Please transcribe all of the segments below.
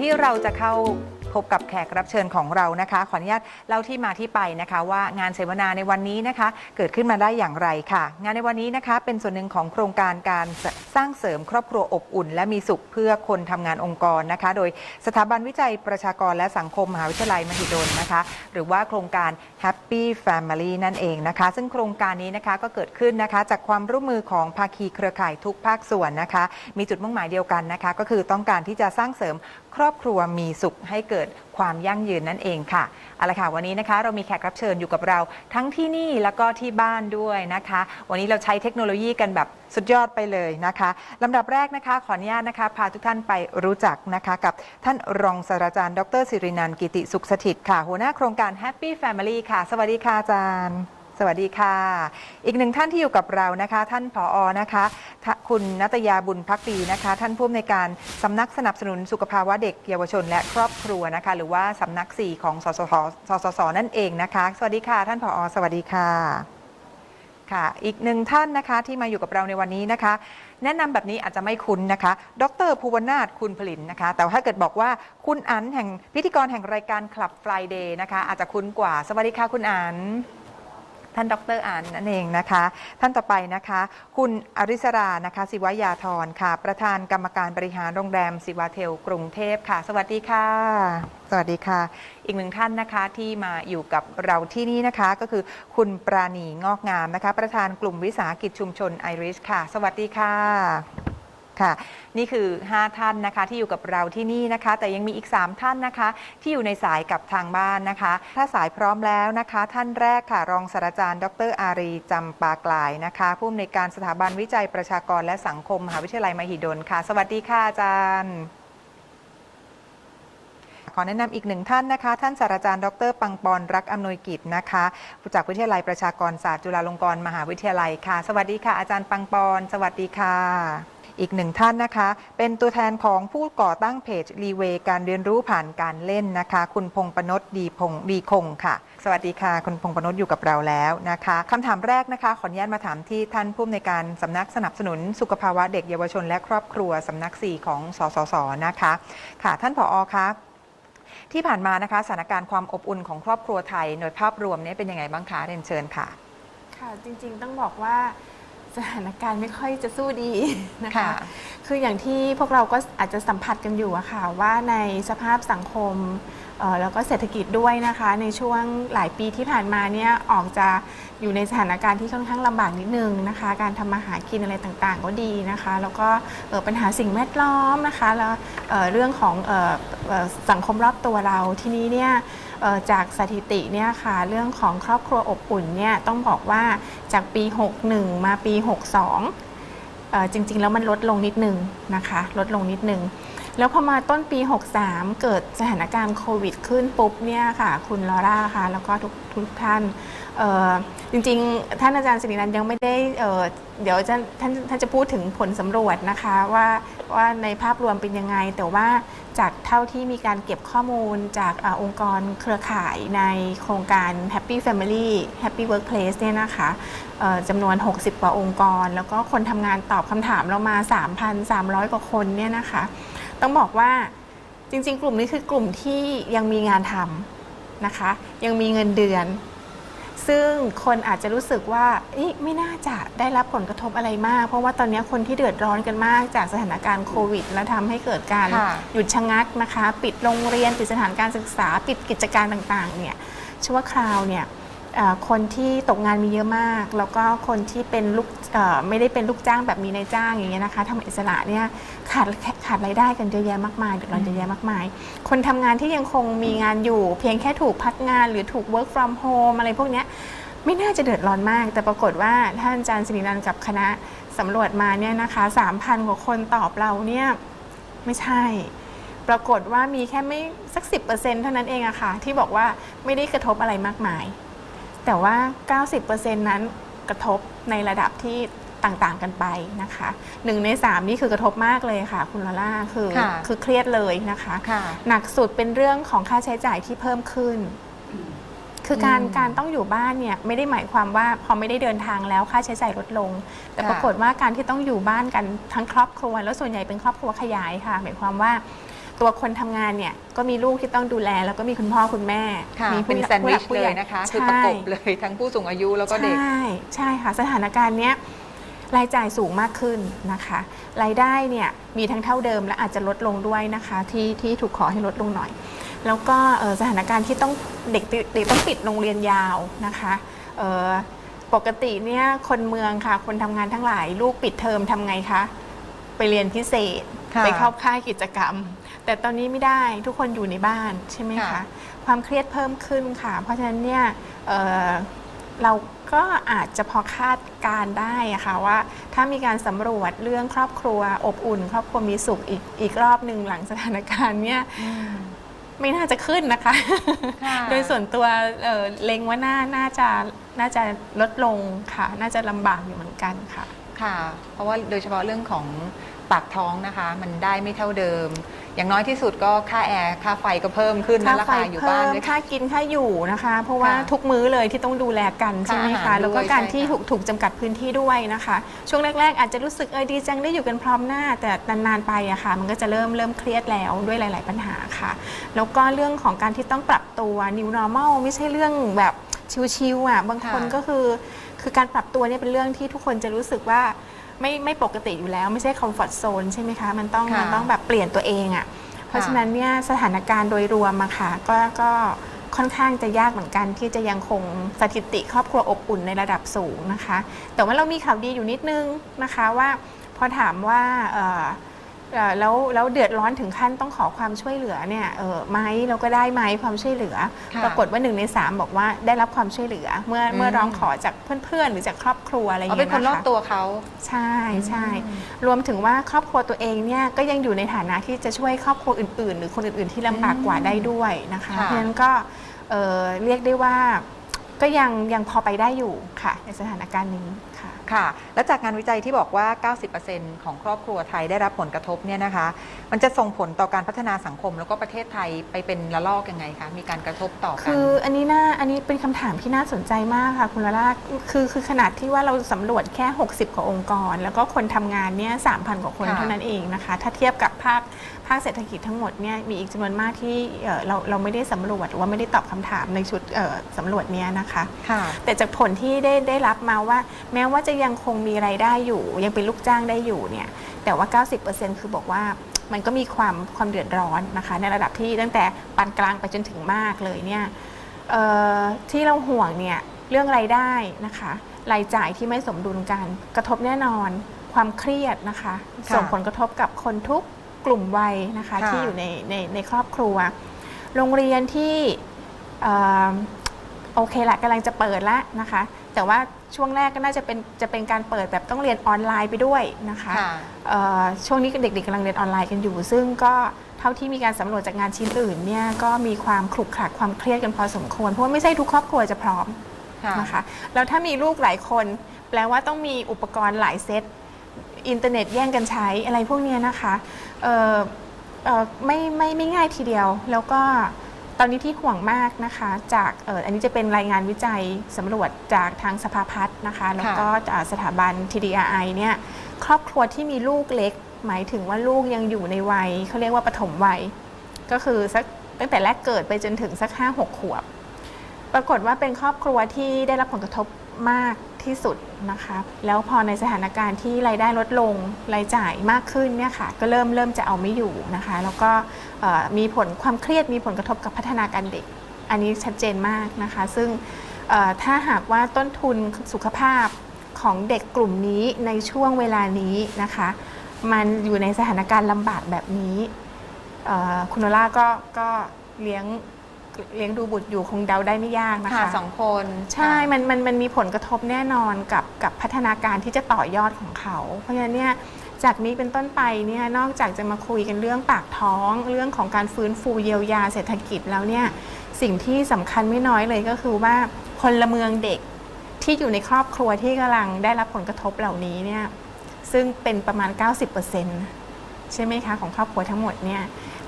ที่เราจะเข้า พบกับแขกรับเชิญของเรานะคะ ขออนุญาตเล่าที่มาที่ไปนะคะ ว่างานเสวนาในวันนี้นะคะ เกิดขึ้นมาได้อย่างไรค่ะ งานในวันนี้นะคะเป็นส่วนหนึ่งของโครงการการสร้างเสริมครอบครัวอบอุ่น และมีสุขเพื่อคนทำงานองค์กรนะคะ โดยสถาบันวิจัยประชากรและสังคมมหาวิทยาลัยมหิดลนะคะ หรือว่าโครงการ Happy Family นั่นเองนะคะ ซึ่งโครงการนี้นะคะก็เกิดขึ้นนะคะ จากความร่วมมือของภาคีเครือข่ายทุกภาคส่วนนะคะ มีจุดมุ่งหมายเดียวกันนะคะ ก็คือต้องการที่จะสร้างเสริมครอบครัวมีสุขให้เกิดความยั่งยืนนั่นเองค่ะเอาละค่ะวันนี้นะคะเรามีแขกรับเชิญอยู่กับเราทั้งที่นี่แล้วก็ที่บ้านด้วยนะคะ วันนี้เราใช้เทคโนโลยีกันแบบสุดยอดไปเลยนะคะลำดับแรกนะคะขออนุญาตนะคะ พาทุกท่านไปรู้จักนะคะกับท่านรองศาสตราจารย์ ดรสิรินันกิติสุขสถิตค่ะ หัวหน้าโครงการ Happy Family ค่ะ สวัสดีค่ะอาจารย์ สวัสดีค่ะ อีกหนึ่งท่านที่อยู่กับเรานะคะ ท่านผออนะคะ คุณนัตยาบุญพักดีนะคะ ท่านผู้อำนวยการสำนักสนับสนุนสุขภาวะเด็กเยาวชน และครอบครัวนะคะ หรือว่าสำนัก4ของสสสสสสนั่นเองนะคะ สวัสดีค่ะ ท่านผออสวัสดีค่ะค่ะ อีกหนึ่งท่านนะคะที่มาอยู่กับเราในวันนี้นะคะ แนะนำแบบนี้อาจจะไม่คุ้นนะคะ ดรภูวนาถคุณผลินนะคะ แต่ถ้าเกิดบอกว่าคุณอันแห่งพิธีกรแห่งรายการคลับ Friday นะคะ อาจจะคุ้นกว่า สวัสดีค่ะคุณอัน ท่านดรอันนั่นเองนะคะ ท่านต่อไปนะคะ คุณอริสรานะคะศิวายาธรค่ะ ประธานกรรมการบริหารโรงแรมศิวาเทล กรุงเทพค่ะ สวัสดีค่ะ สวัสดีค่ะ อีกหนึ่งท่านนะคะที่มาอยู่กับเราที่นี่นะคะ ก็คือคุณปราณีงอกงามนะคะ ประธานกลุ่มวิสาหกิจชุมชนไอริชค่ะ สวัสดีค่ะ ค่ะ นี่คือ 5 ท่านนะคะที่อยู่กับเราที่นี่นะคะ แต่ยังมีอีก 3 ท่านนะคะ ที่อยู่ในสายกับทางบ้านนะคะ ถ้าสายพร้อมแล้วนะคะ ท่านแรกค่ะรองศาสตราจารย์ ดรอารีจำปากลายนะคะผู้อำนวยการสถาบันวิจัยประชากรและสังคมมหาวิทยาลัยมหิดลค่ะ สวัสดีค่ะอาจารย์ขอแนะนำอีกหนึ่งท่านนะคะ ท่านศาสตราจารย์ดร ปังปอนรักอำนวยกิจนะคะจากวิทยาลัยประชากรศาสตร์จุฬาลงกรณ์มหาวิทยาลัยค่ะ สวัสดีค่ะ อาจารย์ปังปอนสวัสดีค่ะ อีกหนึ่งท่านนะคะ เป็นตัวแทนของผู้ก่อตั้งเพจรีเวการเรียนรู้ผ่านการเล่นนะคะ คุณพงปนดดีพงดีคงค่ะ สวัสดีค่ะ คุณพงปนดอยู่กับเราแล้วนะคะคำถามแรกนะคะ ขออนุญาตมาถามที่ท่านผู้อำนวยการสำนักสนับสนุนสุขภาวะเด็กเยาวชน และครอบครัวสำนัก 4 ของสสสนะคะ ค่ะ ท่านผอคะที่ผ่านมานะคะสถานการณ์ความอบอุ่นของครอบครัวไทยโดยภาพรวมเนี่ยเป็นยังไงบ้างคะเรียนเชิญค่ะ ค่ะ จริงๆต้องบอกว่า สถานการณ์ไม่ค่อยจะสู้ดีนะคะ ค่ะ คืออย่างที่พวกเราก็อาจจะสัมผัสกันอยู่อะค่ะ ว่าในสภาพสังคมเอ่อแล้วก็เศรษฐกิจด้วยนะคะ ในช่วงหลายปีที่ผ่านมาเนี่ยออกจะอยู่ในสถานการณ์ที่ค่อนข้างลำบากนิดนึงนะคะ การทำมาหากินอะไรต่างๆ ก็ดีนะคะ แล้วก็เอ่อปัญหาสิ่งแวดล้อมนะคะแล้วเอ่อเรื่องของเอ่อเอ่อสังคมรอบตัวเราทีนี้เนี่ยเอ่อ จากสถิติเนี่ยค่ะเรื่องของครอบครัวอบอุ่นเนี่ยต้องบอกว่าจากปี 61 มาปี 62เอ่อจริงๆ แล้วมันลดลงนิดนึงนะคะลดลงนิดนึง แล้วพอมาต้นปี 63 เกิดสถานการณ์โควิดขึ้นปุ๊บเนี่ยค่ะคุณลอร่าค่ะแล้วก็ทุกทุกท่านจริงๆ ท่านอาจารย์สิรินันยังไม่ได้เเดี๋ยวท่านท่านจะพูดถึงผลสำรวจนะคะว่าว่าในภาพรวมเป็นยังไง แต่ว่า จากเท่าที่มีการเก็บข้อมูลจากอองค์กรเครือข่ายในโครงการ Happy Family Happy Workplace เนี่ยนะคะจำนวน 60 กว่าองค์กร แล้วก็คนทำงานตอบคำถามเรามา 3,300 กว่าคนเนี่ยนะคะ ต้องบอกว่าจริงๆ กลุ่มนี้คือกลุ่มที่ยังมีงานทำนะคะ ยังมีเงินเดือน ซึ่งคนอาจจะรู้สึกว่าเอ๊ะไม่น่าจะได้รับผลกระทบอะไรมาก เพราะว่าตอนนี้คนที่เดือดร้อนกันมากจากสถานการณ์โควิด แล้วทำให้เกิดการค่ะหยุดชะงักนะคะ ปิดโรงเรียนปิดสถานการศึกษา ปิดกิจการต่างๆเนี่ยชั่วคราวเนี่ยเอ่อ คนที่ตกงานมีเยอะมาก แล้วก็คนที่เป็นลูกไม่ได้เป็นลูกจ้างแบบมีนายจ้างอย่างเงี้ยนะคะทำอิสระเนี่ยขาดขาดรายได้กันเยอะแยะมากมายเดือดร้อนเยอะแยะมากมาย คนทำงานที่ยังคงมีงานอยู่ เพียงแค่ถูกพักงานหรือถูก work from home อะไรพวกเนี้ยไม่น่าจะเดือดร้อนมาก แต่ปรากฏว่าท่านอาจารย์สิรินันท์กับคณะสำรวจมาเนี่ยนะคะ3,000กว่าคนตอบเราเนี่ยไม่ใช่ ปรากฏว่ามีแค่ไม่สัก 10%เท่านั้นเองอะค่ะที่บอกว่าไม่ได้กระทบอะไรมากมาย แต่ว่า 90%นั้นกระทบในระดับที่ต่างๆกันไปนะคะหนึ่งในสามนี่คือกระทบมากเลยค่ะ คุณลาล่าคือค่ะคือเครียดเลยนะคะค่ะหนักสุดเป็นเรื่องของค่าใช้จ่ายที่เพิ่มขึ้น คือการอืมการต้องอยู่บ้านเนี่ยไม่ได้หมายความว่าพอไม่ได้เดินทางแล้วค่าใช้จ่ายลดลง แต่ค่ะ ปรากฏว่าการที่ต้องอยู่บ้านกันทั้งครอบครัว แล้วส่วนใหญ่เป็นครอบครัวขยายค่ะ หมายความว่า ตัวคนทำงานเนี่ยก็มีลูกที่ต้องดูแล แล้วก็มีคุณพ่อคุณแม่ค่ะมีเป็นผู้แซนด์วิชผู้เลหยนะคะใช่คือประกบเลยทั้งผู้สูงอายุแล้วก็เด็ก ใช่ใช่ค่ะสถานการณ์เนี้ยรายจ่ายสูงมากขึ้นนะคะ รายได้เนี่ยมีทั้งเท่าเดิมและอาจจะลดลงด้วยนะคะที่ที่ถูกขอให้ลดลงหน่อย แล้วก็เอ่อสถานการณ์ที่ต้องเด็กเด็กต้องปิดโรงเรียนยาวนะคะเอ่อปกติเนี่ยคนเมืองค่ะ คนทำงานทั้งหลาย ลูกปิดเทอมทำไงคะ ไปเรียนพิเศษ ค่ะ ไปเข้าค่ายกิจกรรม แต่ตอนนี้ไม่ได้ทุกคนอยู่ในบ้านใช่ไหมค่ะ คะ ความเครียดเพิ่มขึ้นค่ะ เพราะฉะนั้นเนี่ยเอ่อเราก็อาจจะพอคาดการณ์ได้อะค่ะว่า ถ้ามีการสำรวจเรื่องครอบครัว อบอุ่น ครอบครัวมีสุขอีกอีกรอบหนึ่งหลังสถานการณ์เนี่ยไม่น่าจะขึ้นนะคะ ค่ะ โดยส่วนตัวเอ่อเล็งว่าน่าน่าจะน่าจะลดลงค่ะ น่าจะลำบากอยู่เหมือนกันค่ะ ค่ะ เพราะว่าโดยเฉพาะเรื่องของปากท้องนะคะ มันได้ไม่เท่าเดิม อย่างน้อยที่สุดก็ค่าแอร์ค่าไฟก็เพิ่มขึ้นนะราคาอยู่บ้านเพิ่มด้วย ค่ากินค่าอยู่นะคะ เพราะว่าค่ะทุกมื้อเลยที่ต้องดูแลกันใช่ไหมค่าอาหาคะรแล้วก็ด้วยการใช่ที่ค่ะถูกถูกจำกัดพื้นที่ด้วยนะคะ ช่วงแรก ๆ อาจจะรู้สึกเออดีจังได้อยู่กันพร้อมหน้า แต่นานๆไปอะค่ะ มันก็จะเริ่มเริ่มเครียดแล้วด้วยหลาย ๆ ปัญหาค่ะ แล้วก็เรื่องของการที่ต้องปรับตัว new normal ไม่ใช่เรื่องแบบชิวๆอะบางคนค่ะก็คือ คือการปรับตัวเนี่ยเป็นเรื่องที่ทุกคนจะรู้สึกว่าไม่ไม่ปกติอยู่แล้ว ไม่ใช่ comfort zone ใช่ไหมคะ มันต้องค่ะมันต้องแบบเปลี่ยนตัวเองอะ่ะ เพราะฉะนั้นเนี่ยสถานการณ์โดยรวมอะค่ะก็ก็ค่อนข้างจะยากเหมือนกันที่จะยังคงสถิติครอบครัวอบอุ่นในระดับสูงนะคะ แต่ว่าเรามีข่าวดีอยู่นิดนึงนะคะว่าพอถามว่าเอ่อเอ่อ แล้วแล้วเดือดร้อนถึงขั้นต้องขอความช่วยเหลือเนี่ยเออไหมเราก็ได้ไหมความช่วยเหลือค่ะปรากฏว่าหนึ่งในสามบอกว่าได้รับความช่วยเหลือ เมื่ออืมเมื่อร้องขอจากเพื่อนๆ หรือจากครอบครัวอะไรอย่างเอาเงี้เป็ยนคนรอบนะคะตัวเขาใช่ใช่อืมรวมถึงว่าครอบครัวตัวเองเนี่ยก็ยังอยู่ในฐานะที่จะช่วยครอบครัวอื่นๆ หรือคนอื่นๆ ที่ลำบากกว่าได้ด้วยนะคะค่ะเพราะฉะนั้นก็เอ่อเรียกได้ว่าก็ยังยังพอไปได้อยู่ค่ะในสถานการณ์นี้ ค่ะค่ะ และจากงานวิจัยที่บอกว่า 90%ของครอบครัวไทยได้รับผลกระทบเนี่ยนะคะ มันจะส่งผลต่อการพัฒนาสังคม แล้วก็ประเทศไทยไปเป็นระลอกยังไงคะ มีการกระทบต่อกัน คืออันนี้น่า อันนี้เป็นคำถามที่น่าสนใจมากค่ะคุณละลาคือคือขนาดที่ว่าเราสำรวจแค่ 60 กว่าองค์กร แล้วก็คนทำงานเนี่ย3,000กว่าคนค่ะเท่านั้นเองนะคะ ถ้าเทียบกับภาค ภาคเศรษฐกิจทั้งหมดเนี่ยมีอีกจำนวนมากที่เอ่อเราเราไม่ได้สำรวจหรือว่าไม่ได้ตอบคำถามในชุดเอ่อสำรวจเนี้ยนะคะค่ะแต่จากผลที่ได้ได้รับมาว่า แม้ว่าจะยังคงมีรายได้อยู่ ยังเป็นลูกจ้างได้อยู่เนี่ยแต่ว่า 90%คือบอกว่ามันก็มีความความเดือดร้อนนะคะในระดับที่ตั้งแต่ปานกลางไปจนถึงมากเลยเนี่ยเอ่อที่เราห่วงเนี่ยเรื่องรายได้นะคะรายจ่ายที่ไม่สมดุลกันกระทบแน่นอนความเครียดนะคะค่ะส่งผลกระทบกับคนทุก กลุ่มวัยนะคะค่ะ ที่อยู่ในในในครอบครัว โรงเรียนที่เอ่อโอเคละกำลังจะเปิดแล้วนะคะ แต่ว่าช่วงแรกก็น่าจะเป็นจะเป็นการเปิดแบบต้องเรียนออนไลน์ไปด้วยนะคะ ค่ะ เอ่อช่วงนี้เด็กๆกำลังเรียนออนไลน์กันอยู่ ซึ่งก็เท่าที่มีการสำรวจจากงานชิ้นอื่นเนี่ยก็มีความขลุกขลักความเครียดกันพอสมควร เพราะว่าไม่ใช่ทุกครอบครัวจะพร้อมค่ะ นะคะแล้วถ้ามีลูกหลายคน แปลว่าต้องมีอุปกรณ์หลายเซต อินเทอร์เน็ตแย่งกันใช้อะไรพวกเนี้ยนะคะเอ่อเอ่อไม่ไม่ไม่ง่ายทีเดียว แล้วก็ตอนนี้ที่ห่วงมากนะคะ จากเอออันนี้จะเป็นรายงานวิจัยสำรวจจากทางสภาพัฒน์นะคะ แล้วก็จากสถาบัน TDRI เนี่ยครอบครัวที่มีลูกเล็ก หมายถึงว่าลูกยังอยู่ในวัยเขาเรียกว่าปฐมวัย ก็คือสักตั้งแต่แรกเกิดไปจนถึงสัก 5-6 ขวบ ปรากฏว่าเป็นครอบครัวที่ได้รับผลกระทบมาก ที่สุดนะคะแล้วพอในสถานการณ์ที่รายได้ลดลงรายจ่ายมากขึ้นเนี่ยค่ะก็เริ่มเริ่มจะเอาไม่อยู่นะคะ แล้วก็มีผลความเครียดมีผลกระทบกับพัฒนาการเด็ก อันนี้ชัดเจนมากนะคะ ซึ่งถ้าหากว่าต้นทุนสุขภาพของเด็กกลุ่มนี้ในช่วงเวลานี้นะคะ มันอยู่ในสถานการณ์ลำบากแบบนี้คุณโนล่าก็ก็เลี้ยง เลี้ยงดูบุตรอยู่คงเดาได้ไม่ยากนะค่ะคะ สองคนใช่มันมันมันมีผลกระทบแน่นอนกับกับพัฒนาการที่จะต่อยอดของเขา เพราะฉะนั้นเนี่ยจากนี้เป็นต้นไปเนี่ยนอกจากจะมาคุยกันเรื่องปากท้องเรื่องของการฟื้นฟูเยียวยาเศรษฐกิจแล้วเนี่ยสิ่งที่สำคัญไม่น้อยเลยก็คือว่าพลเมืองเด็กที่อยู่ในครอบครัวที่กำลังได้รับผลกระทบเหล่านี้เนี่ยซึ่งเป็นประมาณ 90% ใช่ไหมคะของครอบครัวทั้งหมดเนี่ย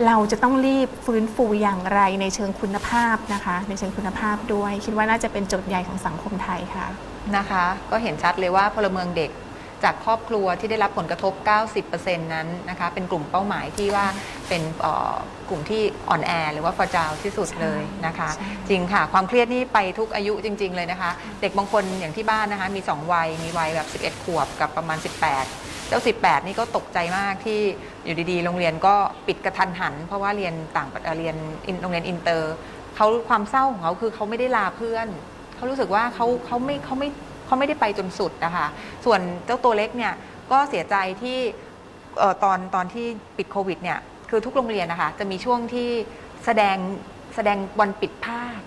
เราจะต้องรีบฟื้นฟูอย่างไรในเชิงคุณภาพนะคะ ในเชิงคุณภาพด้วย คิดว่าน่าจะเป็นโจทย์ใหญ่ของสังคมไทยค่ะนะคะ ก็เห็นชัดเลยว่าพลเมืองเด็กจากครอบครัวที่ได้รับผลกระทบ 90%นั้นนะคะเป็นกลุ่มเป้าหมายที่ว่าเป็นเอ่อกลุ่มที่อ่อนแอหรือว่าฟร a จาวที่สุดเลยนะคะใช่จริงค่ะความเครียดนี่ไปทุกอายุจริง ๆ เลยนะคะ เด็กบางคนอย่างที่บ้านนะคะมี 2 วัยมีวัยแบบ 11 ขวบกับประมาณ 18เจ้า 18 นี่ก็ตกใจมากที่อยู่ดีๆ โรงเรียนก็ปิดกระทันหัน เพราะว่าเรียนต่างประเอ่อเรียนโรงเรียนอินเตอร์เขาความเศร้าของเขาคือเขาไม่ได้ลาเพื่อนเขารู้สึกว่าเขาเขาไม่เขาไม่เขาไม่ได้ไปจนสุดนะคะส่วนเจ้าตัวเล็กเนี่ยก็เสียใจที่ตอนตอนที่ปิดโควิดเนี่ยคือทุกโรงเรียนนะคะจะมีช่วงที่แสดงแสดงวันปิดภาค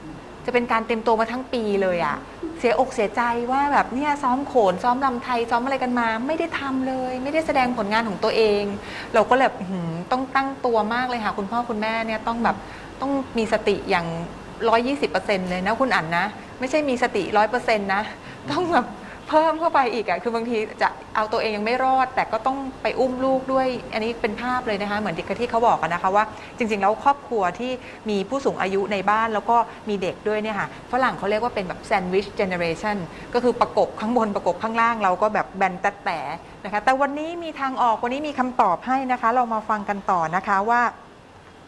จะเป็นการเต็มตัวมาทั้งปีเลยอะเสียอกเสียใจว่าแบบเนี่ยซ้อมโขนซ้อมลำไทยซ้อมอะไรกันมา ไม่ได้ทำเลย ไม่ได้แสดงผลงานของตัวเอง เราก็แบบต้องตั้งตัวมากเลยค่ะ คุณพ่อคุณแม่เนี่ยต้องแบบต้องมีสติอย่าง 120%เลยนะคุณอั๋นนะ ไม่ใช่มีสติ 100%นะ ต้องแบบ เพิ่มเข้าไปอีกอะคือบางทีจะเอาตัวเองยังไม่รอด แต่ก็ต้องไปอุ้มลูกด้วย อันนี้เป็นภาพเลยนะคะ เหมือนที่ที่เขาบอกกันนะคะว่าจริง ๆ แล้วครอบครัวที่มีผู้สูงอายุในบ้านแล้วก็มีเด็กด้วยเนี่ยค่ะฝรั่งเขาเรียกว่าเป็นแบบแซนด์วิชเจเนอเรชันก็คือประกบข้างบนประกบข้างล่างเราก็แบบแบนแต่แต่นะคะแต่วันนี้มีทางออกวันนี้มีคำตอบให้นะคะ เรามาฟังกันต่อนะคะว่า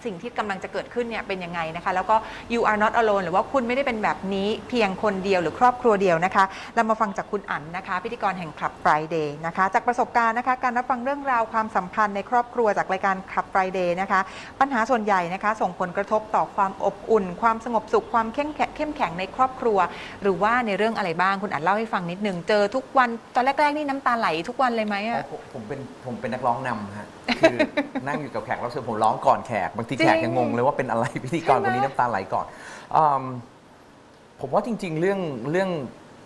สิ่งที่กำลังจะเกิดขึ้นเนี่ยเป็นยังไงนะคะ แล้วก็ you are not alone หรือว่าคุณไม่ได้เป็นแบบนี้เพียงคนเดียวหรือครอบครัวเดียวนะคะ เรามาฟังจากคุณอั๋นนะคะ พิธีกรแห่งคลับ Friday นะคะ จากประสบการณ์นะคะ การรับฟังเรื่องราวความสัมพันธ์ในครอบครัวจากรายการคลับ Friday นะคะ ปัญหาส่วนใหญ่นะคะ ส่งผลกระทบต่อความอบอุ่น ความสงบสุขความเข้มแข็งเข้มแข็งในครอบครัว หรือว่าในเรื่องอะไรบ้างคุณอั๋นเล่าให้ฟังนิดนึงเจอทุกวันตอนแรกๆนี่น้ำตาไหลทุกวันเลยไหมอ๋ออะผมผมเป็นผมเป็นนักร้องนำฮะคือนั่งอยู่กับแขกรับเชิญผมร้องก่อนแขกบางทีจริงแขกยังงงเลยว่าเป็นอะไรพิธีกรใช่ไหมคนนี้น้ำตาไหลก่อนอืมผมว่าจริง ๆ เรื่องเรื่อง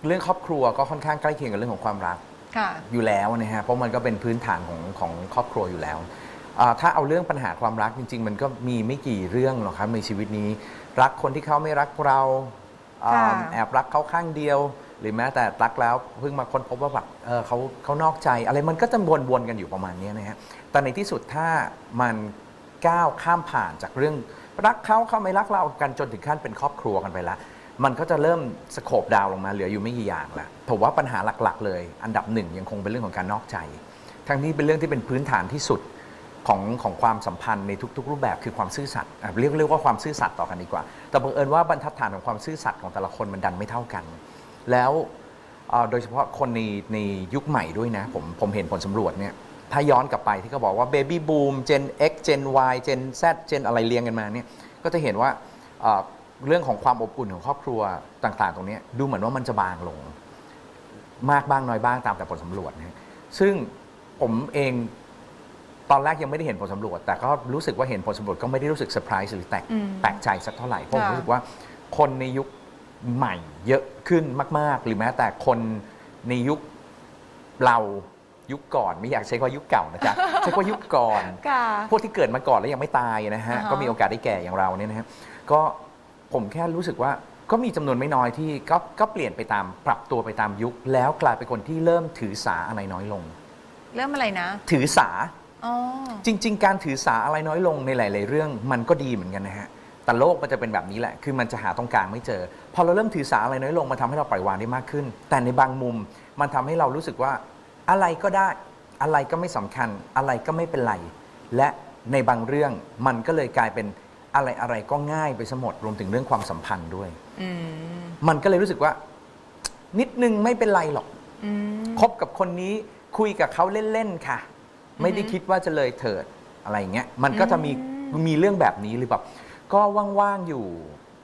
เรื่องครอบครัวก็ค่อนข้างใกล้เคียงกับเรื่องของความรักค่ะ อยู่แล้วนะฮะเพราะมันก็เป็นพื้นฐานของของครอบครัวอยู่แล้วอ่าถ้าเอาเรื่องปัญหาความรักจริง ๆ มันก็มีไม่กี่เรื่องหรอกครับในชีวิตนี้ รักคนที่เขาไม่รักเราอ่าค่ะ แอบรักเขาข้างเดียว หรือแม้แต่รักแล้วเพิ่งมาค้นพบว่าแบบเออเขาเขานอกใจ อะไรมันก็จะวนๆกันอยู่ประมาณนี้นะฮะแต่ในที่สุดถ้ามัน ก้าวข้ามผ่านจากเรื่องรักเขาเขาไม่รักเรากันจนถึงขั้นเป็นครอบครัวกันไปแล้ว มันก็จะเริ่มสโคบดาวลงมาเหลืออยู่ไม่กี่อย่างละผมว่าปัญหาหลักๆ เลย อันดับหนึ่งยังคงเป็นเรื่องของการนอกใจ ทั้งนี้เป็นเรื่องที่เป็นพื้นฐานที่สุดของของความสัมพันธ์ในทุก ๆ รูปแบบคือความซื่อสัตย์เรียกเรียกว่าความซื่อสัตย์ต่อกันดีกว่า แต่บังเอิญว่าบรรทัดฐานของความซื่อสัตย์ของแต่ละคนมันดันไม่เท่ากัน แล้วโดยเฉพาะคนในในยุคใหม่ด้วยนะผมผมเห็นผลสำรวจเนี่ย ถ้าย้อนกลับไปที่เขาบอกว่า Baby Boom Gen X Gen Y Gen Z Gen อะไรเรียงกันมาเนี่ยก็จะเห็นว่าเอ่อเรื่องของความอบอุ่นของครอบครัวต่างๆ ตรงเนี้ยดูเหมือนว่ามันจะบางลง มากบ้างน้อยบ้างตามแต่ผลสำรวจนะฮะซึ่งผมเองตอนแรกยังไม่ได้เห็นผลสำรวจ แต่ก็รู้สึกว่าเห็นผลสำรวจก็ไม่ได้รู้สึกเซอร์ไพรส์หรือแตกอืมแปลกใจสักเท่าไหร่เพราะผมค่ะ รู้สึกว่าคนในยุคใหม่เยอะขึ้นมาก ๆ หรือแม้แต่คนในยุคเรา ยุคก่อนไม่อยากใช้คำว่ายุคเก่านะจ๊ะ ใช้คำว่ายุคก่อน ค่ะ พวกที่เกิดมาก่อนแล้วยังไม่ตายนะฮะ อ่าฮะ ก็มีโอกาสได้แก่อย่างเราเนี่ยนะฮะ ก็ผมแค่รู้สึกว่าก็มีจำนวนไม่น้อยที่ก็ก็เปลี่ยนไปตามปรับตัวไปตามยุค แล้วกลายเป็นคนที่เริ่มถือสาอะไรน้อยลง เริ่มอะไรนะ ถือสา อ๋อ จริง ๆ การถือสาอะไรน้อยลงในหลาย ๆ เรื่องมันก็ดีเหมือนกันนะฮะ แต่โลกมันจะเป็นแบบนี้แหละ คือมันจะหาตรงกลางไม่เจอ พอเราเริ่มถือสาอะไรน้อยลง มันทำให้เราปล่อยวางได้มากขึ้น แต่ในบางมุมมันทำให้เรารู้สึกว่า อะไรก็ได้อะไรก็ไม่สำคัญ อะไรก็ไม่เป็นไร และในบางเรื่องมันก็เลยกลายเป็นอะไรอะไรก็ง่ายไปสมดรวมถึงเรื่องความสัมพันธ์ด้วยอืมมันก็เลยรู้สึกว่า นิดนึงไม่เป็นไรหรอกอืมคบกับคนนี้คุยกับเขาเล่นๆค่ะ ไม่ได้คิดว่าจะเลยเถิดอะไรอย่างเงี้ยมันก็จะมีอืมมีเรื่องแบบนี้หรือแบบก็ว่างๆอยู่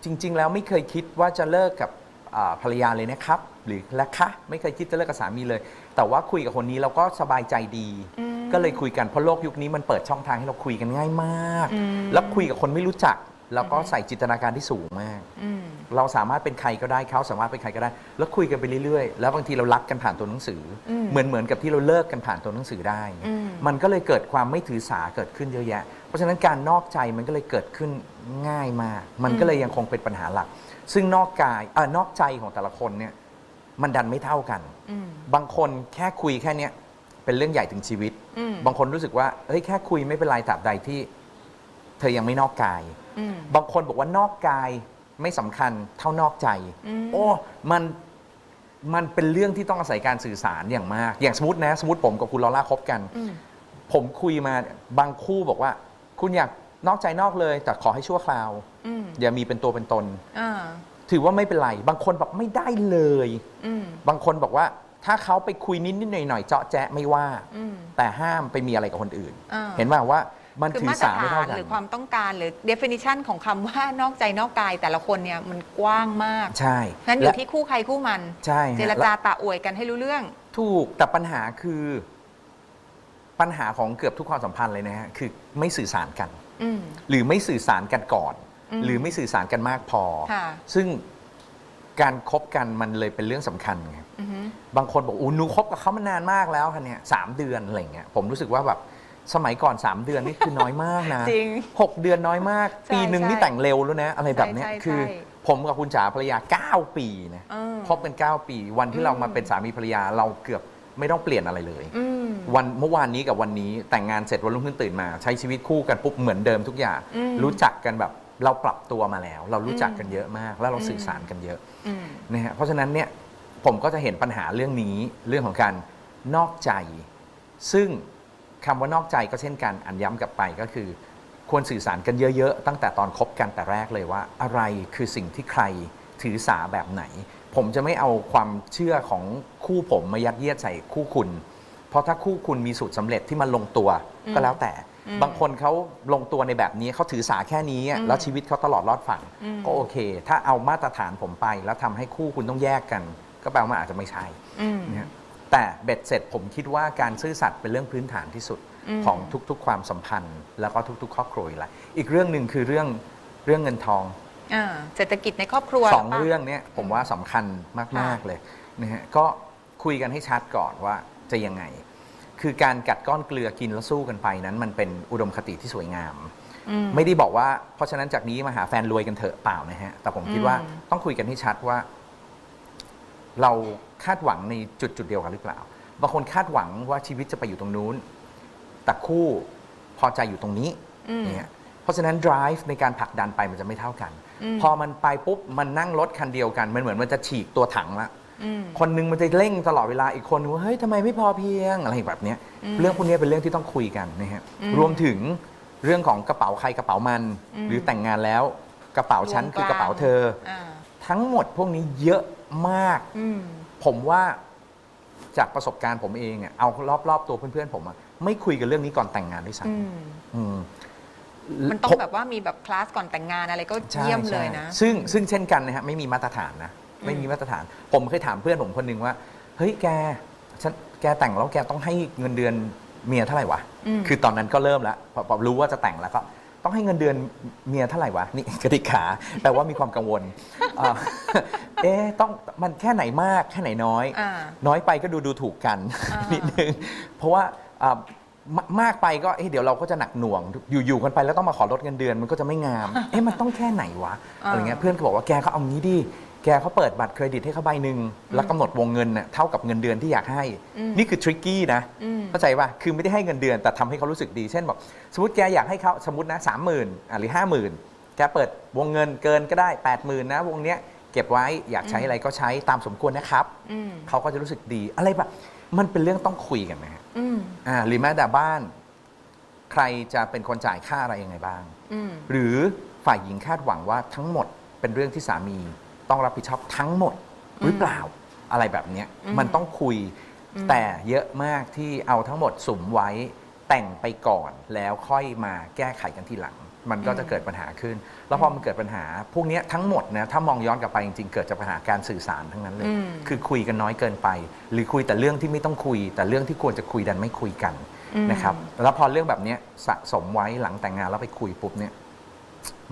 จริง ๆ แล้วไม่เคยคิดว่าจะเลิกกับอ่าภรรยาเลยนะครับ หรือและคะไม่เคยคิดจะเลิกกับสามีเลย แต่ว่าคุยกับคนนี้เราก็สบายใจดี อืม ก็เลยคุยกันเพราะโลกยุคนี้มันเปิดช่องทางให้เราคุยกันง่ายมาก อืม แล้วคุยกับคนไม่รู้จัก แล้วก็ใส่จินตนาการที่สูงมาก อืม เราสามารถเป็นใครก็ได้เขาสามารถเป็นใครก็ได้ แล้วคุยกันไปเรื่อยๆ แล้วบางทีเรารักกันผ่านตัวหนังสืออมเหมือนเหมือนกับที่เราเลิกกันผ่านตัวหนังสือได้อืม มันก็เลยเกิดความไม่ถือสาเกิดขึ้นเยอะแยะ เพราะฉะนั้นการนอกใจมันก็เลยเกิดขึ้นง่ายมาก มันก็เลยยังคงเป็นปัญหาหลัก ซึ่งนอกกายเออนอกใจของแต่ละคนเนี่ย มันดันไม่เท่ากัน อืม บางคนแค่คุยแค่เนี้ยเป็นเรื่องใหญ่ถึงชีวิต อืม บางคนรู้สึกว่าเฮ้ยแค่คุยไม่เป็นไรตราบใดที่ เธอยังไม่นอกกาย อืม บางคนบอกว่านอกกายไม่สำคัญเท่านอกใจ อืม โอ้มันมันเป็นเรื่องที่ต้องอาศัยการสื่อสารอย่างมาก อย่างสมมตินะ สมมติผมกับคุณลอล่าคบกัน อืม ผมคุยมาบางคู่บอกว่า คุณอยากนอกใจนอกเลย แต่ขอให้ชั่วคราว อืมอย่ามีเป็นตัวเป็นตน อ่า ถือว่าไม่เป็นไร บางคนบอกไม่ได้เลย อืม บางคนบอกว่าถ้าเขาไปคุยนิดนิดๆหน่อยหน่อยๆเจาะแจ๊ะไม่ว่า อืม แต่ห้ามไปมีอะไรกับคนอื่น อ่า เห็นไหมว่ามันคือถือมาตรสาไม่ฐาเท่านกันหรือความต้องการหรือ definition ของคำว่านอกใจนอกกายแต่ละคนเนี่ยมันกว้างมากใช่งั้นอยู่และที่คู่ใครคู่มัน ใช่ฮะเจรจาตะอวยกันให้รู้เรื่อง ถูกแต่ปัญหาคือ ปัญหาของเกือบทุกความสัมพันธ์เลยนะฮะคือไม่สื่อสารกัน อืม หรือไม่สื่อสารกันก่อนอืม หรือไม่สื่อสารกันมากพอ ค่ะซึ่งการคบกันมันเลยเป็นเรื่องสำคัญไงอือฮึบางคนบอกอู้หนูคบกับเขามานานมากแล้วค่ะเนี่ยสามเดือนอะไรเงี้ยผมรู้สึกว่าแบบสมัยก่อน 3 เดือนนี่คือน้อยมากนะจริงหกเดือนน้อยมาก ใช่ปีหนึ่งใช่นี่แต่งเร็วแล้วนะอะไรแบบเนี้ยใช่ใช่คือ ใช่ผมกับคุณจ๋าภรรยา 9 ปีนะเออคบกัน 9 ปี วันที่เรามาเป็นสามีภรรยาเราเกือบไม่ต้องเปลี่ยนอะไรเลย อืม วันเมื่อวานนี้กับวันนี้แต่งงานเสร็จวันรุ่งขึ้นตื่นมา ใช้ชีวิตคู่กันปุ๊บเหมือนเดิมทุกอย่าง อืมรู้จักกันแบบ เราปรับตัวมาแล้ว เรารู้จักกันเยอะมาก แล้วเราอืมสื่อสารกันเยอะอืม นะฮะเพราะฉะนั้นเนี่ยผมก็จะเห็นปัญหาเรื่องนี้เรื่องของการนอกใจ ซึ่งคำว่านอกใจก็เช่นกันอันย้ำกลับไปก็คือ ควรสื่อสารกันเยอะๆ ตั้งแต่ตอนคบกันแต่แรกเลยว่า อะไรคือสิ่งที่ใครถือสาแบบไหน ผมจะไม่เอาความเชื่อของคู่ผมมายัดเยียดใส่คู่คุณ เพราะถ้าคู่คุณมีสูตรสำเร็จที่มันลงตัวอืมก็แล้วแต่อืม บางคนเขาลงตัวในแบบนี้เขาถือสาแค่นี้อะอืมแล้วชีวิตเขาตลอดรอดฝั่งอืมก็โอเค ถ้าเอามาตรฐานผมไป แล้วทำให้คู่คุณต้องแยกกัน ก็แปลว่ามันอาจจะไม่ใช่อืม นะฮะแต่เบ็ดเสร็จผมคิดว่าการซื่อสัตย์เป็นเรื่องพื้นฐานที่สุดอืม ของทุกๆ ความสัมพันธ์ แล้วก็ทุก ๆ ครอบครัวอยู่แล้วอีกเรื่องหนึ่งคือเรื่องเรื่องเงินทอง อ่าเศรษฐกิจในครอบครัวสองหปะเรื่องเนี้ยผมว่าสำคัญมากค่ะๆเลยนะฮะก็คุยกันให้ชัดก่อนว่าจะยังไง คือการกัดก้อนเกลือกินแล้วสู้กันไปนั้น มันเป็นอุดมคติที่สวยงาม อืม ไม่ได้บอกว่าเพราะฉะนั้นจากนี้มาหาแฟนรวยกันเถอะเปล่านะฮะ แต่ผมคิดว่าอืม ต้องคุยกันให้ชัดว่า เราคาดหวังในจุดจุดๆเดียวกันหรือเปล่า บางคนคาดหวังว่าชีวิตจะไปอยู่ตรงนู้น แต่คู่พอใจอยู่ตรงนี้อืม เนี่ยเพราะฉะนั้น drive ในการผลักดันไปมันจะไม่เท่ากัน อืม พอมันไปปุ๊บมันนั่งรถคันเดียวกัน มันเหมือนมันจะฉีกตัวถังละ อืม คนหนึงมันจะเร่งตลอดเวลาอีกคนนึงว่าเฮ้ยทำไมไม่พอเพียงอะไรแบบเนี้ยอืมเรื่องพวกนี้เป็นเรื่องที่ต้องคุยกันนะฮะอืมรวมถึงเรื่องของกระเป๋าใครกระเป๋ามัน อืม หรือแต่งงานแล้วกระเป๋าฉันรวมคือกระเป๋าเธอ อ่าทั้งหมดพวกนี้เยอะมาก อืม ผมว่าจากประสบการณ์ผมเองอะเอารอบๆตัวเพื่อนๆผมอะไม่คุยกันเรื่องนี้ก่อนแต่งงานด้วยซ้อืมำอืมมันต้องผมแบบว่ามีแบบคลาสก่อนแต่งงานอะไรก็ใช่เยี่ยมเลยใช่นะซึ่งซึ่งเช่นกันนะฮะไม่มีมาตรฐานนะอืม ไม่มีมาตรฐาน ผมเคยถามเพื่อนผมคนหนึ่งว่า เฮ้ยแกฉันแกแต่งแล้วแกต้องให้เงินเดือนเมียเท่าไหร่วะมคือตอนนั้นก็เริ่มแล้วพอพอรู้ว่าจะแต่งแล้วก็ต้องให้เงินเดือนเมียเท่าไหร่วะนี่กติกาแปลว่ามีความกังวลอ่าเอ๊ะต้องมันแค่ไหนมากแค่ไหนน้อย อ่า น้อยไปก็ดูดูถูกกัน อ่านิดนึง เพราะว่าอ่ามมากไปก็เอ๊ะเดี๋ยวเราก็จะหนักหน่วง อยู่ๆกันไปแล้วต้องมาขอลดเงินเดือนมันก็จะไม่งาม เอ๊ะมันต้องแค่ไหนวะอะไรเงี้ยเพื่อนก็บอกว่าแกเขาเอางี้ดิ แกเขาเปิดบัตรเครดิตให้เขาใบหนึ่งแล้วกำหนดวงเงินน่ะเท่ากับเงินเดือนที่อยากให้ อืมนี่คือทริกกี้นะ อืม เข้าใจป่ะ คือไม่ได้ให้เงินเดือนแต่ทำให้เขารู้สึกดี เช่นบอกสมมติแกอยากให้เขาสมมตินะสามหมื่นหรือห้าหมื่นแกเปิดวงเงินเกินก็ได้แปดหมื่นนะ วงเนี้ยเก็บไว้อยากใช้อะไรก็ใช้ตามสมควรนะครับ อืมเขาก็จะรู้สึกดีอะไรแบบมันเป็นเรื่องต้องคุยกันนะฮะอืมอ่าหรือแม้แต่บ้าน ใครจะเป็นคนจ่ายค่าอะไรยังไงบ้าง อืม หรือฝ่ายหญิงคาดหวังว่าทั้งหมดเป็นเรื่องที่สามี ต้องรับผิดชอบทั้งหมดหรือเปล่าอะไรแบบเนี้ยอืมมันต้องคุยอืมแต่เยอะมากที่เอาทั้งหมดสุมไว้แต่งไปก่อนแล้วค่อยมาแก้ไขกันทีหลัง มันก็จะเกิดปัญหาขึ้น แล้วพอมันเกิดปัญหา พวกเนี้ยทั้งหมดนะถ้ามองย้อนกลับไปจริงๆ เกิดจากปัญหาการสื่อสารทั้งนั้นเลยอืมคือคุยกันน้อยเกินไป หรือคุยแต่เรื่องที่ไม่ต้องคุย แต่เรื่องที่ควรจะคุยดันไม่คุยกันอืมนะครับแล้วพอเรื่องแบบเนี้ยสะสมไว้หลังแต่งงานแล้วไปคุยปุ๊บเนี่ย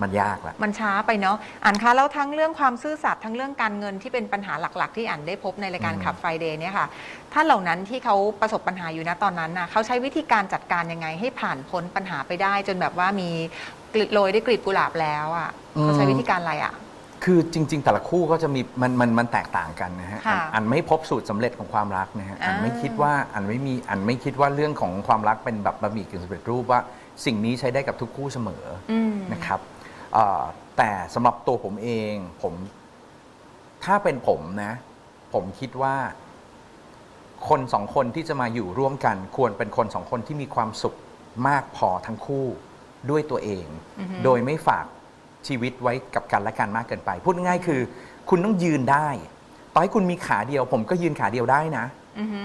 มันยากละ มันช้าไปเนาะอ่านคะแล้วทั้งเรื่องความซื่อสัตย์ทั้งเรื่องการเงินที่เป็นปัญหาหลัก ๆ ที่อ่านได้พบในรายการอืม ขับไฟเดย์เนี่ยค่ะท่านเหล่านั้นที่เขาประสบปัญหาอยู่นะตอนนั้นนะเขาใช้วิธีการจัดการยังไงให้ผ่านพ้นปัญหาไปได้ จนแบบว่ามีกลีบโรยได้วยกลีบกุหลาบแล้วอะเขาใช้วิธีการอะไรอะ คือจริง ๆ แต่ละคู่ก็จะมีมันมันมันแตกต่างกันนะฮะค่ะอันอันไม่พบสูตรสำเร็จของความรักนะฮะอันอ่า ไม่คิดว่าอันไม่มีอันไม่คิดว่าเรื่องของความรักเป็นแบบบะหมี่กึ่งสำเร็จรูปว่า สิ่งนี้ใช้ได้กับทุกคู่เสมออืมนะครับเอ่อแต่สำหรับตัวผมเองผมถ้าเป็นผมนะผผมคิดว่า คนสองคนที่จะมาอยู่ร่วมกัน ควรเป็นคนสองคนที่มีความสุขมากพอทั้งคู่ด้วยตัวเองอือฮึโดยไม่ฝากชีวิตไว้กับกันและกันมากเกินไป พูดง่ายๆคือ คุณต้องยืนได้ ต่อให้คุณมีขาเดียว ผมก็ยืนขาเดียวได้นะอือฮึ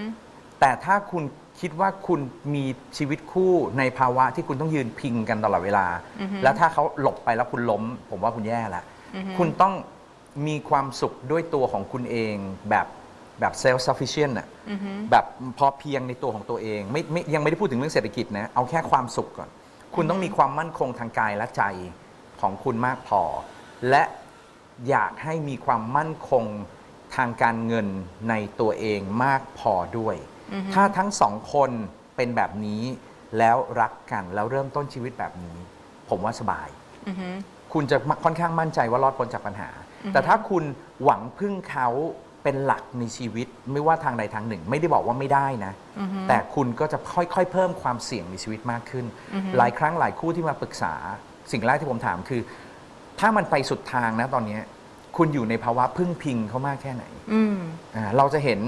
แต่ถ้าคุณ คิดว่าคุณมีชีวิตคู่ในภาวะที่คุณต้องยืนพิงกันตลอดเวลา อือฮึ แล้วถ้าเขาหลบไปแล้วคุณล้ม ผมว่าคุณแย่ละอือฮึคุณต้องมีความสุขด้วยตัวของคุณเองแบบแบบ self sufficient อะอือฮึ แบบพอเพียงในตัวของตัวเองไม่ไม่ยังไม่ได้พูดถึงเรื่องเศรษฐกิจนะ เอาแค่ความสุขก่อน คุณต้องมีความมั่นคงทางกายและใจของคุณมากพอ และอยากให้มีความมั่นคงทางการเงินในตัวเองมากพอด้วยอือฮึ ถ้าทั้งสองคนเป็นแบบนี้แล้วรักกันแล้วเริ่มต้นชีวิตแบบนี้ ผมว่าสบายอือฮึคุณจะค่อนข้างมั่นใจว่ารอดพ้นจากปัญหาอือฮึแต่ถ้าคุณหวังพึ่งเขาเป็นหลักในชีวิตไม่ว่าทางใดทางหนึ่ง ไม่ได้บอกว่าไม่ได้นะอือฮึแต่คุณก็จะค่อยๆ เพิ่มความเสี่ยงในชีวิตมากขึ้นอือฮึหลายครั้งหลายคู่ที่มาปรึกษา สิ่งแรกที่ผมถามคือ ถ้ามันไปสุดทางนะตอนเนี้ยคุณอยู่ในภาวะพึ่งพิงเขามากแค่ไหนอืมอ่าเราจะเห็น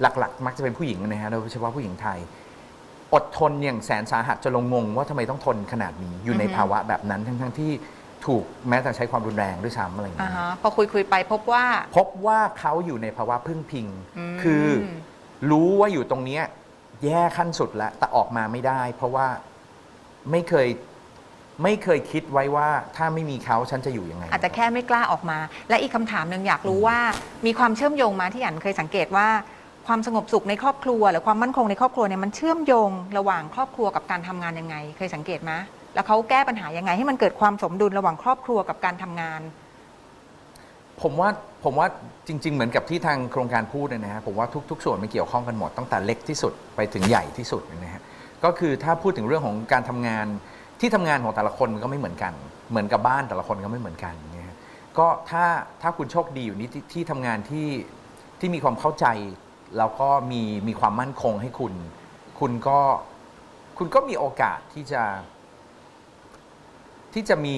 หลักๆ มักจะเป็นผู้หญิงนะฮะโดยเฉพาะผู้หญิงไทย อดทนอย่างแสนสาหัสจนลงงงว่าทำไมต้องทนขนาดนี้อยู่ในอือฮึ ภาวะแบบนั้นทั้งๆที่ถูกแม้แต่ใช้ความรุนแรงด้วยซ้ำอะไรอย่างอ่าเงี้ย ฮะพอคุยคุยๆไปพบว่า พบว่าเขาอยู่ในภาวะพึ่งพิง อืม คือรู้ว่าอยู่ตรงเนี้ยแย่ขั้นสุดแล้วแต่ออกมาไม่ได้ เพราะว่าไม่เคยไม่เคยคิดไว้ว่าถ้าไม่มีเขาฉันจะอยู่ยังไง อาจจะแค่ไม่กล้าออกมา และอีกคำถามหนึ่งอยากรู้ว่า มีความเชื่อมโยงมาที่อันเคยสังเกตว่า ความสงบสุขในครอบครัว หรือความมั่นคงในครอบครัวเนี่ยมันเชื่อมโยงระหว่างครอบครัวกับการทำงานยังไง เคยสังเกตไหมแล้วเขาแก้ปัญหายังไง ให้มันเกิดความสมดุลระหว่างครอบครัวกับการทำงาน ผมว่าผมว่าจริง ๆ เหมือนกับที่ทางโครงการพูดเนยนะฮะผมว่าทุก ๆ ส่วนมันเกี่ยวข้องกันหมดตั้งแต่เล็กที่สุดไปถึงใหญ่ที่สุดนะฮะก็คือถ้าพูดถึงเรื่องของการทำงานที่ทำงานของแต่ละคนมันก็ไม่เหมือนกัน เหมือนกับบ้านแต่ละคนก็ไม่เหมือนกันนะฮะก็ถ้าถ้าคุณโชคดีอยู่นี้ที่ที่ทำงานที่ที่มีความเข้าใจ แล้วก็มีมีความมั่นคงให้คุณ คุณก็คุณก็มีโอกาสที่จะ ที่จะมี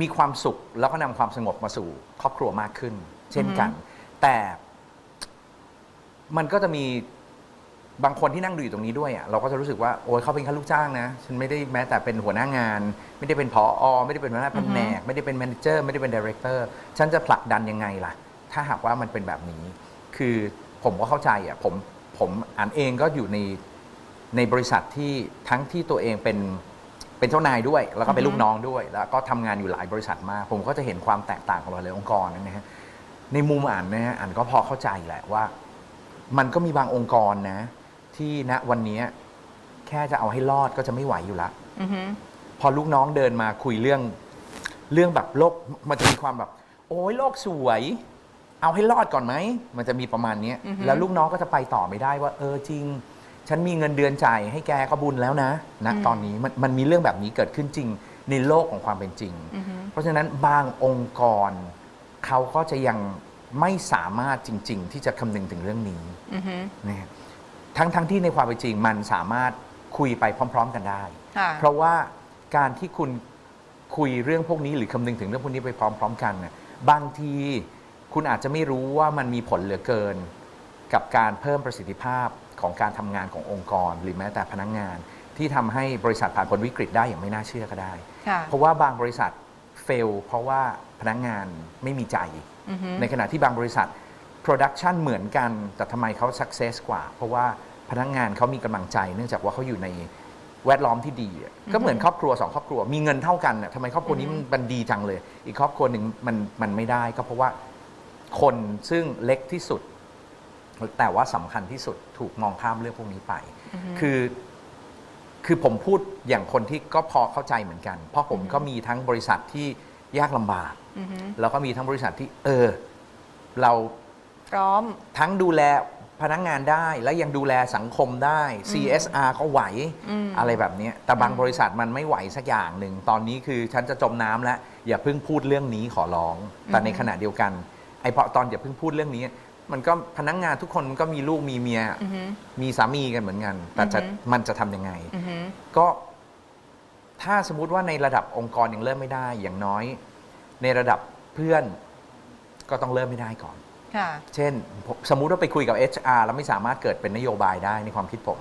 มีความสุข แล้วก็นำความสงบมาสู่ครอบครัวมากขึ้น เช่นกัน แต่มันก็จะมีบางคนที่นั่งดูอยู่ตรงนี้ด้วยอะเราก็จะรู้สึกว่าโอ้ยเขาเป็นแค่ลูกจ้างนะ ฉันไม่ได้แม้แต่เป็นหัวหน้างาน ไม่ได้เป็นพออไม่ได้เป็นหัวหน้าแผนกไม่ได้เป็นแมเนเจอร์ไม่ได้เป็นดีเรคเตอร์ฉันจะผลักดันยังไงล่ะ ถ้าหากว่ามันเป็นแบบนี้ คือ ผมก็เข้าใจอะผมผมอ่านเองก็อยู่ในในบริษัทที่ทั้งที่ตัวเองเป็นเป็นเจ้านายด้วย แล้วก็เป็นอือฮึลูกน้องด้วย แล้วก็ทำงานอยู่หลายบริษัทมาก ผมก็จะเห็นความแตกต่างของหลายๆองค์กรนะฮะในมุมอ่านนะฮะอ่านก็พอเข้าใจแหละว่า มันก็มีบางองค์กรนะ ที่ณวันนี้แค่จะเอาให้รอดก็จะไม่ไหวอยู่ละอือฮึพอลูกน้องเดินมาคุยเรื่องเรื่องแบบโลกมันจะมีความแบบ โอ้ยโลกสวย เอาให้รอดก่อนไหม มันจะมีประมาณเนี้ยอือฮึ แล้วลูกน้องก็จะไปต่อไม่ได้ว่า เออจริง ฉันมีเงินเดือนจ่ายให้แกก็บุญแล้วนะณตอนนี้มันมันมีเรื่องแบบนี้เกิดขึ้นจริงในโลกของความเป็นจริง อือฮึ เพราะฉะนั้นบางองค์กรเขาก็จะยังไม่สามารถจริง ๆ ที่จะคำนึงถึงเรื่องนี้อือฮึนะฮะทั้งทั้งที่ในความเป็นจริงมันสามารถคุยไปพร้อม ๆ กันได้ ค่ะ เพราะว่าการที่คุณคุยเรื่องพวกนี้หรือคำนึงถึงเรื่องพวกนี้ไปพร้อม ๆ กันน่ะบางที คุณอาจจะไม่รู้ว่ามันมีผลเหลือเกิน กับการเพิ่มประสิทธิภาพของการทำงานขององค์กร หรือแม้แต่พนักงาน ที่ทำให้บริษัทผ่านพ้นวิกฤตได้อย่างไม่น่าเชื่อก็ได้ ค่ะ เพราะว่าบางบริษัทเฟลเพราะว่าพนักงานไม่มีใจ อือฮึ ในขณะที่บางบริษัท Production เหมือนกัน แต่ทำไมเขา Success กว่า เพราะว่าพนักงานเขามีกำลังใจ เนื่องจากว่าเขาอยู่ในแวดล้อมที่ดีอะก็เหมือนครอบครัวสองครอบครัว มีเงินเท่ากันน่ะทำไมครอบครัวนี้อือฮึมันดีจังเลย อีกครอบครัวหนึ่งมันมันไม่ได้ก็เพราะว่า คนซึ่งเล็กที่สุด แต่ว่าสำคัญที่สุดถูกมองข้ามเรื่องพวกนี้ไปอือฮึคือ คือผมพูดอย่างคนที่ก็พอเข้าใจเหมือนกัน เพราะผมก็มีทั้งบริษัทที่ยากลำบากอือฮึแล้วก็มีทั้งบริษัทที่ เออ เราพร้อมทั้งดูแลพนักงานได้และยังดูแลสังคมได้ CSR ก็ไหวอืมอะไรแบบเนี้ยแต่บางอืมบริษัทมันไม่ไหวสักอย่างหนึ่ง ตอนนี้คือฉันจะจมน้ำแล้ว อย่าเพิ่งพูดเรื่องนี้ขอร้อง แต่ในขณะเดียวกัน ไอ้เพราะตอนอย่าเพิ่งพูดเรื่องนี้ มันก็พนักงานทุกคนมันก็มีลูกมีเมีย อือฮึมีสามีกันเหมือนกัน แต่จะอือฮึ มันจะทำยังไง อือฮึก็ถ้าสมมุติว่าในระดับองค์กรยังเริ่มไม่ได้ อย่างน้อย ในระดับเพื่อนก็ต้องเริ่มไม่ได้ก่อน ค่ะ เช่นผมสมมุติว่าไปคุยกับ HR แล้วไม่สามารถเกิดเป็นนโยบายได้ในความคิดผม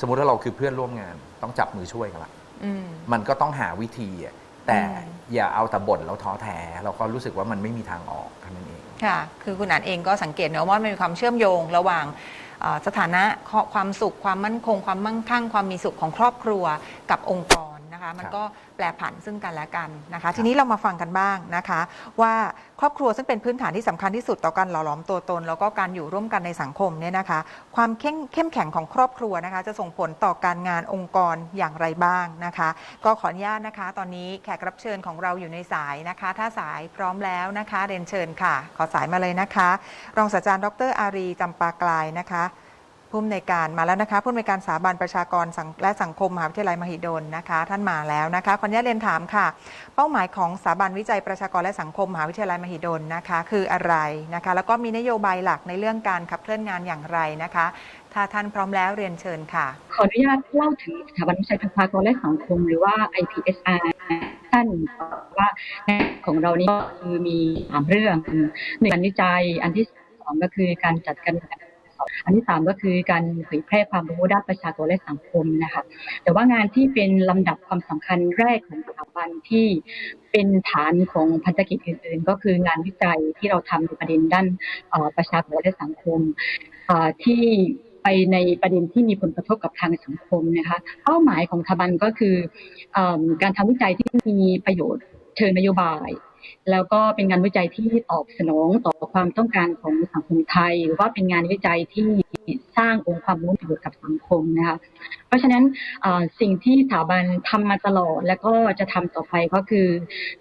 สมมุติว่าเราคือเพื่อนร่วมงาน ต้องจับมือช่วยกันละอืม มันก็ต้องหาวิธีอะแต่อืม อย่าเอาแต่บ่นแล้วท้อแท้เราก็รู้สึกว่ามันไม่มีทางออกแค่นั้นเอง ค่ะ คือคุณอันเองก็สังเกตเนอะว่ามันมีความเชื่อมโยงระหว่างเอ่อสถานะความสุขความมั่นคง ความมั่งคั่ง ความมีสุขของครอบครัวกับองค์กรนะคะ มันก็ แปรผันซึ่งกันและกันนะคะ ทีนี้เรามาฟังกันบ้างนะคะ ว่าครอบครัวซึ่งเป็นพื้นฐานที่สำคัญที่สุดต่อการหล่อหลอมตัวตน แล้วก็การอยู่ร่วมกันในสังคมเนี่ยนะคะ ความเข้มเข้มแข็งของครอบครัวนะคะ จะส่งผลต่อการงานองค์กรอย่างไรบ้างนะคะ ก็ขออนุญาตนะคะ ตอนนี้แขกรับเชิญของเราอยู่ในสายนะคะ ถ้าสายพร้อมแล้วนะคะ เรียนเชิญค่ะ ขอสายมาเลยนะคะ รองศาสตราจารย์ดรอารีจำปากลายนะคะ ผู้อำนวยการมาแล้วนะคะผู้อำนวยการสถาบันประชากรและสังคมมหาวิทยาลัยมหิดลนะคะ ท่านมาแล้วนะคะขออนุญาตเรียนถามค่ะ เป้าหมายของสถาบันวิจัยประชากรและสังคมมหาวิทยาลัยมหิดลนะคะ คืออะไรนะคะ แล้วก็มีนโยบายหลักในเรื่องการขับเคลื่อนงานอย่างไรนะคะ ถ้าท่านพร้อมแล้วเรียนเชิญค่ะ ขออนุญาตเล่าถึงสถาบันวิจัยประชากรและสังคม หรือว่า IPSR สั้นว่าของเรานี่ก็คือมีสามเรื่องหนึ่งการวิจัยอันที่สองก็คือการจัดการ อันที่สามก็คือการเผยแพร่ความรู้ด้านประชากรและสังคมนะคะแต่ว่างานที่เป็นลำดับความสำคัญแรกของสถาบันที่เป็นฐานของพันธกิจอื่น ๆ ก็คืองานวิจัยที่เราทำในประเด็นด้านประชากรและสังคมที่ไปในประเด็นที่มีผลกระทบกับทางสังคมนะคะเป้าหมายของทบันก็คืออการทำวิจัยที่มีประโยชน์เชิงนโยบาย แล้วก็เป็นงานวิจัยที่ตอบสนองต่อความต้องการของสังคมไทย หรือว่าเป็นงานวิจัยที่สร้างองค์ความรู้ประโยชน์กับสังคมนะคะเพราะฉะนั้นสิ่งที่สถาบันทำมาตลอด แล้วก็จะทำต่อไปก็คือ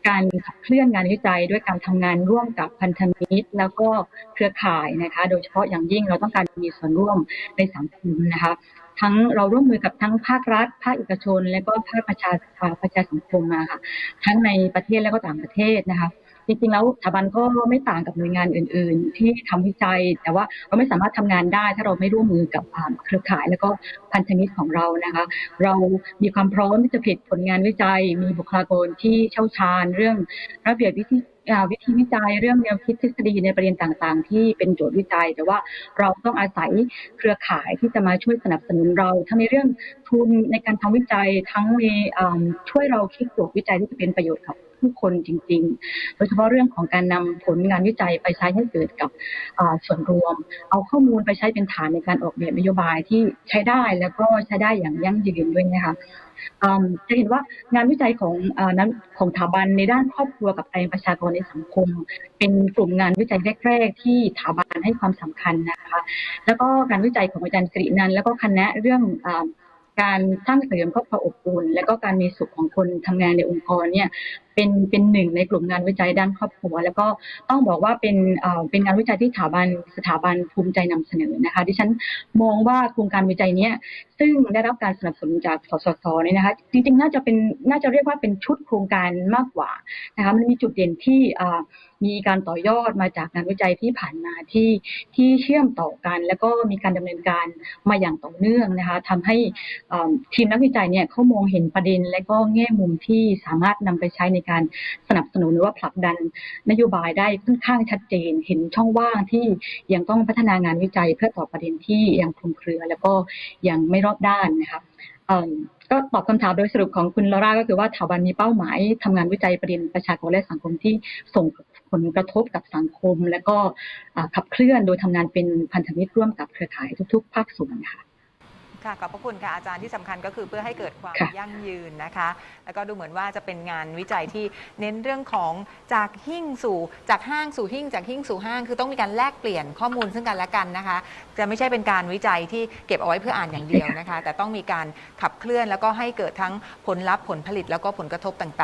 การขับเคลื่อนงานวิจัยด้วยการทำงานร่วมกับพันธมิตร แล้วก็เครือข่ายนะคะ โดยเฉพาะอย่างยิ่งเราต้องการมีส่วนร่วมในสังคมนะคะ ทั้งเราร่วมมือกับทั้งภาครัฐ ภาคเอกชน และก็ภาคประชาประชาสังคมมาค่ะ ทั้งในประเทศและก็ต่างประเทศนะคะ จริง ๆ แล้วสถาบันก็ไม่ต่างกับหน่วยงานอื่น ๆ ที่ทำวิจัย แต่ว่าเราไม่สามารถทำงานได้ ถ้าเราไม่ร่วมมือกับเครือข่าย และก็พันธมิตรของเรานะคะ เรามีความพร้อมที่จะผลิตผลงานวิจัย มีบุคลากรที่เชี่ยวชาญเรื่องระเบียบวิธีวิธีวิจัยเรื่องแนวคิดทฤษฎีในประเด็นต่างๆ ที่เป็นโจทย์วิจัย แต่ว่าเราต้องอาศัยเครือข่ายที่จะมาช่วยสนับสนุนเราทั้งในเรื่องทุนในการทำวิจัยทั้งในช่วยเราคิดโจทย์วิจัยที่จะเป็นประโยชน์กับ ผู้คนจริง ๆ โดยเฉพาะเรื่องของการนำผลงานวิจัยไปใช้ให้เกิดกับส่วนรวม เอาข้อมูลไปใช้เป็นฐานในการออกแบบนโยบายที่ใช้ได้แล้วก็ใช้ได้อย่างยั่งยืนด้วยนะคะจะเห็นว่างานวิจัยของนั้นของสถาบันในด้านครอบครัวกับการประชากรในสังคม เป็นกลุ่มงานวิจัยแรก ๆ ที่สถาบันให้ความสำคัญนะคะ แล้วก็การวิจัยของอาจารย์สิรินันแล้วก็คณะเรื่องการสร้างเสริมครอบครัวอบอุ่นและก็การมีสุขของคนทำงานในองค์กรเนี่ย เป็นเป็นหนึ่งในกลุ่มงานวิจัยด้านครอบครัว แล้วก็ต้องบอกว่าเป็นเอ่อเป็นงานวิจัยที่สถาบันสถาบันภูมิใจนำเสนอนะคะ ดิฉันมองว่าโครงการวิจัยเนี้ยซึ่งได้รับการสนับสนุนจากสสสเนี่ยนะคะจริงๆน่าจะเป็นน่าจะเรียกว่าเป็นชุดโครงการมากกว่านะคะมันมีจุดเด่นที่อ่ามีการต่อยอดมาจากงานวิจัยที่ผ่านมาที่ที่เชื่อมต่อกัน แล้วก็มีการดำเนินการมาอย่างต่อเนื่องนะคะทำให้ทีมนักวิจัยเนี่ยเขามองเห็นประเด็น และก็แง่มุมที่สามารถนำไปใช้ในการสนับสนุนหรือว่าผลักดันนโยบายได้ค่อนข้างชัดเจน เห็นช่องว่างที่ยังต้องพัฒนางานวิจัยเพื่อตอบประเด็นที่ยังคลุมเครือ แล้วก็ยังไม่รอบด้านนะคะก็ตอบคำถามโดยสรุปของคุณลอร่าก็คือว่าสถาบันมีเป้าหมายทำงานวิจัยประเด็นประชากรและสังคมที่ส่งผลกระทบกับสังคม และก็ขับเคลื่อนโดยทำงานเป็นพันธมิตรร่วมกับเครือข่ายทุก ๆ ภาคส่วนค่ะ ค่ะขอบพระคุณค่ะอาจารย์ที่สำคัญก็คือเพื่อให้เกิดความค่ะยั่งยืนนะคะ แล้วก็ดูเหมือนว่าจะเป็นงานวิจัยที่เน้นเรื่องของจากหิ้งสู่จากห้างสู่หิ้งจากหิ้งสู่ห้าง คือต้องมีการแลกเปลี่ยนข้อมูลซึ่งกันและกันนะคะ จะไม่ใช่เป็นการวิจัยที่เก็บเอาไว้เพื่ออ่านอย่างเดียวนะคะ แต่ต้องมีการขับเคลื่อนแล้วก็ให้เกิดทั้งผลลัพธ์ผลผลิตแล้วก็ผลกระทบต่างๆ